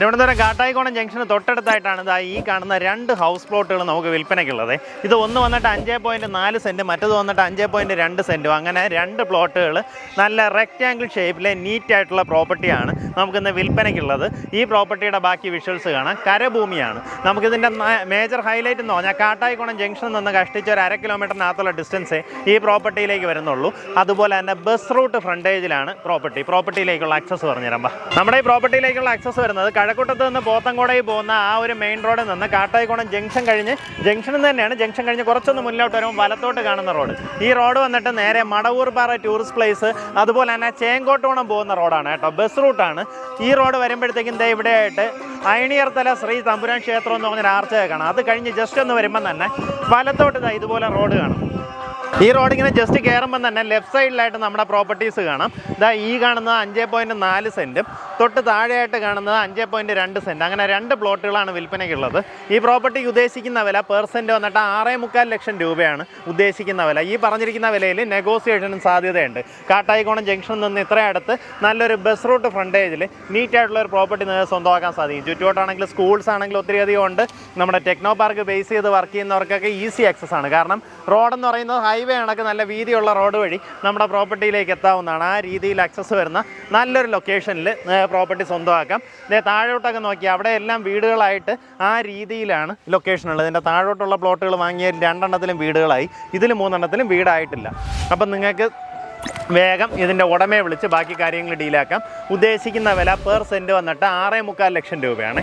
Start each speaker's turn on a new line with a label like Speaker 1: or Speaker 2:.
Speaker 1: Thiruvananthapuram Kattaikonam junction തൊട്ടടുത്തായിട്ടാണ് ഇതാ ഈ കാണുന്ന രണ്ട് ഹൗസ് പ്ലോട്ടുകൾ നമുക്ക് വിൽപ്പനയ്ക്കുള്ളത്. ഇത് ഒന്ന് വന്നിട്ട് അഞ്ച് പോയിന്റ് നാല് സെന്റ് മറ്റത് വന്നിട്ട് അഞ്ച് പോയിന്റ് രണ്ട് സെന്റും അങ്ങനെ രണ്ട് പ്ലോട്ടുകൾ നല്ല റെക്റ്റാങ്കിൾ ഷേപ്പിലെ നീറ്റായിട്ടുള്ള പ്രോപ്പർട്ടിയാണ് നമുക്കിന്ന് വിൽപ്പനയ്ക്കുള്ളത്. ഈ പ്രോപ്പർട്ടിയുടെ ബാക്കി വിഷ്വൽസ് കാണാം. കരഭൂമിയാണ്. നമുക്കിതിന്റെ മേജർ ഹൈലൈറ്റ് എന്ന് പറഞ്ഞാൽ കാട്ടായിക്കോണം ജംഗ്ഷനിൽ നിന്ന് കഷ്ടിച്ച് ഒരു അര കിലോമീറ്ററിനകത്തുള്ള ഡിസ്റ്റൻസേ ഈ പ്രോപ്പർട്ടിയിലേക്ക് വരുന്നുള്ളൂ. അതുപോലെ തന്നെ ബസ് റൂട്ട് ഫ്രണ്ടേജിലാണ് പ്രോപ്പർട്ടി പ്രോപ്പർട്ടിയിലേക്കുള്ള ആക്സസ് പറഞ്ഞുതരാം. നമ്മുടെ ഈ പ്രോപ്പർട്ടിയിലേക്കുള്ള ആക്സസ് വരുന്നത് കഴക്കൂട്ടത്ത് നിന്ന് പോത്തങ്കോടയിൽ പോകുന്ന ആ ഒരു മെയിൻ റോഡിൽ നിന്ന് കാട്ടായിക്കോണം ജംഗ്ഷൻ കഴിഞ്ഞ് ജംഗ്ഷനിൽ തന്നെയാണ് ജംഗ്ഷൻ കഴിഞ്ഞ് കുറച്ചൊന്ന് മുന്നോട്ട് വരുമ്പോൾ വലത്തോട്ട് കാണുന്ന റോഡ് ഈ റോഡ് വന്നിട്ട് നേരെ മടവൂർ പാറ ടൂറിസ്റ്റ് പ്ലേസ് അതുപോലെ തന്നെ ചേങ്കോട്ടോണം പോകുന്ന റോഡാണ് കേട്ടോ. ബസ് റൂട്ടാണ് ഈ റോഡ് വരുമ്പോഴത്തേക്കും ദേ ഇവിടെയായിട്ട് അയണിയർത്തല ശ്രീ തമ്പുരാൻ ക്ഷേത്രം എന്ന് പറഞ്ഞൊരു ആർച്ച കാണാം. അത് കഴിഞ്ഞ് ജസ്റ്റ് ഒന്ന് വരുമ്പം തന്നെ വലത്തോട്ട് ഇതുപോലെ റോഡ് കാണും. ഈ റോഡ് ഇങ്ങനെ ജസ്റ്റ് കയറുമ്പോൾ തന്നെ ലെഫ്റ്റ് സൈഡിലായിട്ട് നമ്മുടെ പ്രോപ്പർട്ടീസ് കാണാം. ഇതാ ഈ കാണുന്നത് അഞ്ച് പോയിന്റ് നാല് സെന്റും തൊട്ട് താഴെയായിട്ട് കാണുന്നത് അഞ്ച് പോയിന്റ് രണ്ട് സെന്റ് അങ്ങനെ രണ്ട് പ്ലോട്ടുകളാണ് വിൽപ്പനയ്ക്കുള്ളത്. ഈ പ്രോപ്പർട്ടിക്ക് ഉദ്ദേശിക്കുന്ന വില പെർ സെന്റ് വന്നിട്ട് ആറേ മുക്കാൽ ലക്ഷം രൂപയാണ് ഉദ്ദേശിക്കുന്ന വില. ഈ പറഞ്ഞിരിക്കുന്ന വിലയിൽ നെഗോസിയേഷനും സാധ്യതയുണ്ട്. കാട്ടായിക്കോണം ജംഗ്ഷനിൽ നിന്ന് ഇത്രയും അടുത്ത് നല്ലൊരു ബസ് റൂട്ട് ഫ്രണ്ടേജിൽ നീറ്റായിട്ടുള്ള ഒരു പ്രോപ്പർട്ടി നിങ്ങൾക്ക് സ്വന്തമാക്കാൻ സാധിക്കും. ചുറ്റുവട്ടാണെങ്കിൽ സ്കൂൾസ് ആണെങ്കിൽ ഒത്തിരി അധികം ഉണ്ട്. നമ്മുടെ ടെക്നോ പാർക്ക് ബേസ് ചെയ്ത് വർക്ക് ചെയ്യുന്നവർക്കൊക്കെ ഈസി ആക്സസ് ആണ്. കാരണം റോഡെന്ന് പറയുന്നത് പറയുന്നത് ഹൈവേ കണക്ക് നല്ല വീതിയുള്ള റോഡ് വഴി നമ്മുടെ പ്രോപ്പർട്ടിയിലേക്ക് എത്താവുന്നതാണ്. ആ രീതിയിൽ അക്സസ് വരുന്ന നല്ലൊരു ലൊക്കേഷനിൽ പ്രോപ്പർട്ടി സ്വന്തമാക്കാം. ഇതേ താഴോട്ടൊക്കെ നോക്കി അവിടെ എല്ലാം വീടുകളായിട്ട് ആ രീതിയിലാണ് ലൊക്കേഷൻ ഉള്ളത്. ഇതിന്റെ താഴോട്ടുള്ള പ്ലോട്ടുകൾ വാങ്ങിയ രണ്ടെണ്ണത്തിലും വീടുകളായി. ഇതിൽ മൂന്നെണ്ണത്തിലും വീടായിട്ടില്ല. അപ്പം നിങ്ങൾക്ക് വേഗം ഇതിന്റെ ഉടമയെ വിളിച്ച് ബാക്കി കാര്യങ്ങൾ ഡീലാക്കാം ഉദ്ദേശിക്കുന്ന വില പെർ സെന്റ് വന്നിട്ട് ആറേ മുക്കാൽ ലക്ഷം രൂപയാണ്.